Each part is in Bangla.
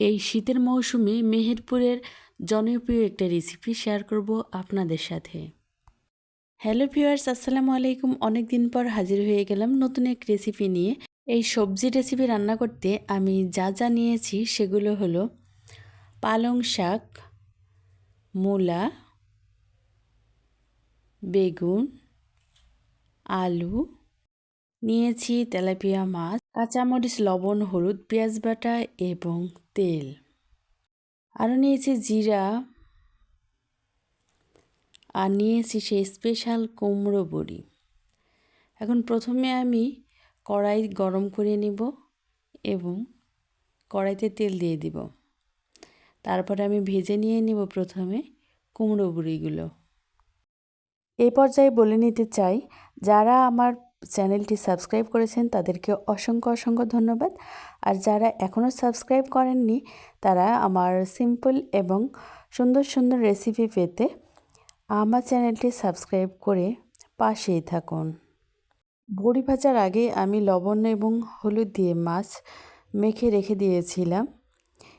এই শীতের মৌসুমে মেহেরপুরের জনপ্রিয় একটা রেসিপি শেয়ার করব আপনাদের সাথে। হ্যালো ভিউয়ার্স আসসালামু আলাইকুম। অনেক দিন পর হাজির হয়ে গেলাম নতুন এক রেসিপি নিয়ে। এই সবজি রেসিপি রান্না করতে আমি যা যা নিয়েছি সেগুলো হলো পালং শাক, মূলা, বেগুন, আলু, নিয়েছি তেলাপিয়া মাছ, কাঁচামরিচ, লবণ, হলুদ, পেঁয়াজ বাটা এবং তেল। আরও নিয়েছি জিরা। আর নিয়েছি সেই স্পেশাল কুমড়ো বড়ি। এখন প্রথমে আমি কড়াই গরম করে নিব এবং কড়াইতে তেল দিয়ে দিব। তারপরে আমি ভেজে নিয়ে নিব প্রথমে কুমড়ো বড়িগুলো। এই পর্যায়ে বলে নিতে চাই, যারা আমার চ্যানেলটি সাবস্ক্রাইব করেছেন তাদেরকে অসংখ্য অসংখ্য ধন্যবাদ। আর যারা এখনও সাবস্ক্রাইব করেননি, তারা আমার সিম্পল এবং সুন্দর সুন্দর রেসিপি পেতে আমার চ্যানেলটি সাবস্ক্রাইব করে পাশেই থাকুন। বড়ি ভাজার আগে আমি লবণ এবং হলুদ দিয়ে মাছ মেখে রেখে দিয়েছিলাম।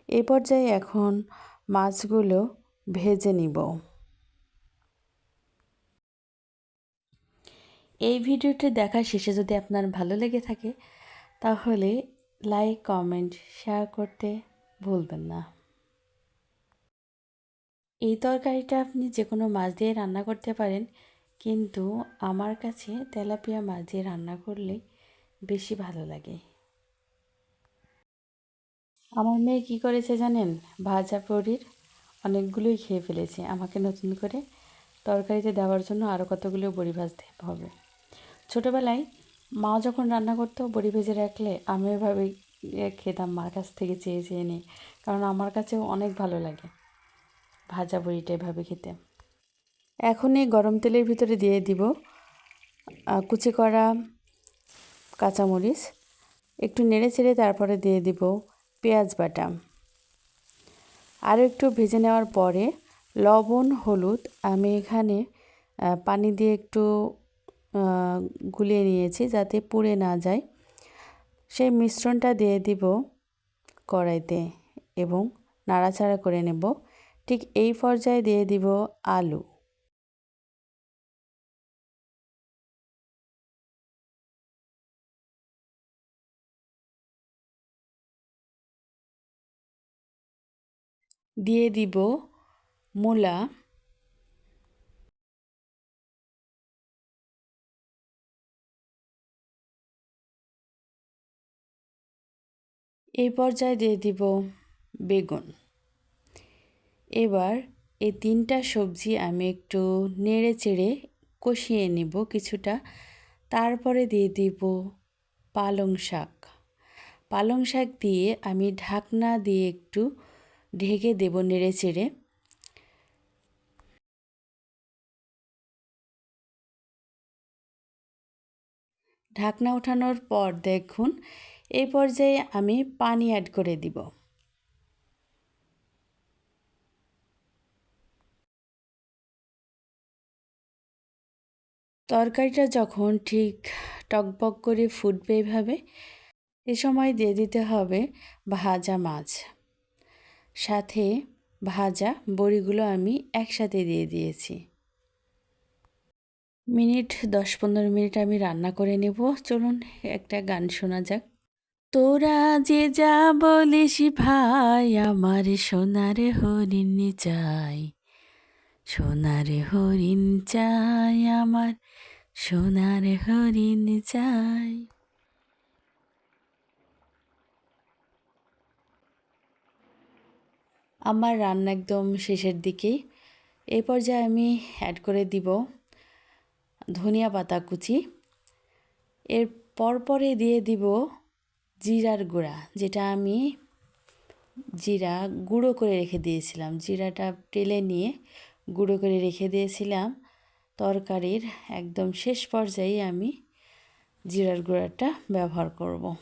এ পর্যায়ে এখন মাছগুলো ভেজে নিব। এই ভিডিওটি দেখার শেষে যদি আপনার ভালো লেগে থাকে, তাহলে লাইক, কমেন্ট, শেয়ার করতে ভুলবেন না। এই তরকারিটা আপনি যে কোনো মাছ দিয়ে রান্না করতে পারেন, কিন্তু আমার কাছে তেলাপিয়া মাছ দিয়ে রান্না করলে বেশি ভালো লাগে। আমার মেয়ে কি করেছে জানেন? ভাজা পরির অনেকগুলোই খেয়ে ফেলেছে। আমাকে নতুন করে তরকারিতে দেওয়ার জন্য আরও কতগুলো বড়ি ভাজতে হবে। ছোটোবেলায় মা যখন রান্না করতো, বড়ি ভেজে রাখলে আমি এভাবে খেতাম মার কাছ থেকে চেয়ে চেয়ে নিয়ে। কারণ আমার কাছেও অনেক ভালো লাগে ভাজা বড়িটা এভাবে খেতে। এখন এই গরম তেলের ভিতরে দিয়ে দিব কুচি করা কাঁচামরিচ, একটু নেড়ে চেড়ে তারপরে দিয়ে দিব পেঁয়াজ বাটা। আরও একটু ভেজে নেওয়ার পরে লবণ, হলুদ, আমি এখানে পানি দিয়ে একটু গুলিয়ে নিয়েছি যাতে পুড়ে না যায়। সেই মিশ্রণটা দিয়ে দিব কড়াইতে এবং নাড়াচাড়া করে নেব। ঠিক এই পর্যায়ে দিয়ে দিব আলু। দিয়ে দিব মূলা। এই পর্যায়ে দিয়ে দিব বেগুন। এবার এই তিনটা সবজি আমি একটু নেড়ে চেড়ে কষিয়ে নেব কিছুটা। তারপরে দিয়ে দিব পালং শাক। পালং শাক দিয়ে আমি ঢাকনা দিয়ে একটু ঢেকে দেব নেড়ে চেড়ে ঢাকনা ওঠানোর পর দেখুন এই পর্যায়ে আমি পানি অ্যাড করে দিব। তরকারিটা যখন ঠিক টকবক করে ফুটবে এভাবে এ সময় দিয়ে দিতে হবে ভাজা মাছ। সাথে ভাজা বড়িগুলো আমি একসাথে দিয়ে দিয়েছি। মিনিট দশ পনেরো মিনিট আমি রান্না করে নেব। চলুন একটা গান শোনা যাক। তোরা যে যা বলিস ভাই, আমার সোনার হরিণ চাই। সোনার হরিণ চাই, আমার সোনার হরিণ চাই। আমার রান্না একদম শেষের দিকে। এই পর্যায়ে আমি অ্যাড করে দিব ধনিয়া পাতা কুচি। এর পরপরে দিয়ে দিব জিরার গুঁড়া, যেটা আমি জিরা গুঁড়ো করে রেখে দিয়েছিলাম। জিরাটা টেলে নিয়ে গুঁড়ো করে রেখে দিয়েছিলাম। তরকারির একদম শেষ পর্যায়ে আমি জিরার গুঁড়াটা ব্যবহার করব।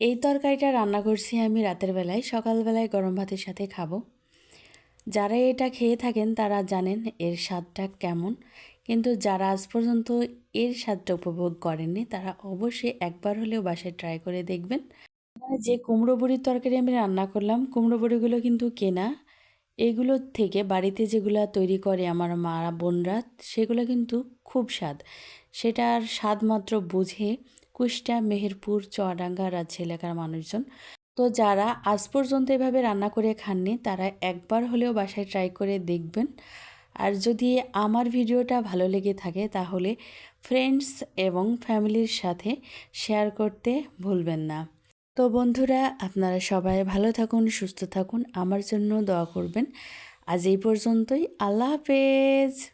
এই তরকারিটা রান্না করছি আমি রাতের বেলায়, সকালবেলায় গরম ভাতের সাথে খাব। যারা এটা খেয়ে থাকেন তারা জানেন এর স্বাদটা কেমন। কিন্তু যারা আজ পর্যন্ত এর স্বাদটা উপভোগ করেননি, তারা অবশ্যই একবার হলেও বাসায় ট্রাই করে দেখবেন। যে কুমড়ো বড়ির তরকারি আমি রান্না করলাম, কুমড়ো বড়িগুলো কিন্তু কেনা। এগুলোর থেকে বাড়িতে যেগুলো তৈরি করে আমার মা বোনরা, সেগুলো কিন্তু খুব স্বাদ। সেটার স্বাদ মাত্র বুঝে কুষ্টা মেহেরপুর, চুয়াডাঙ্গা রাজ্য এলাকার মানুষজন। তো যারা আজ পর্যন্ত এভাবে রান্না করে খাননি, তারা একবার হলেও বাসায় ট্রাই করে দেখবেন। আর যদি আমার ভিডিওটা ভালো লেগে থাকে তাহলে ফ্রেন্ডস এবং ফ্যামিলির সাথে শেয়ার করতে ভুলবেন না। তো বন্ধুরা, আপনারা সবাই ভালো থাকুন, সুস্থ থাকুন, আমার জন্য দোয়া করবেন। আজ এই পর্যন্তই, আল্লাহ হাফেজ।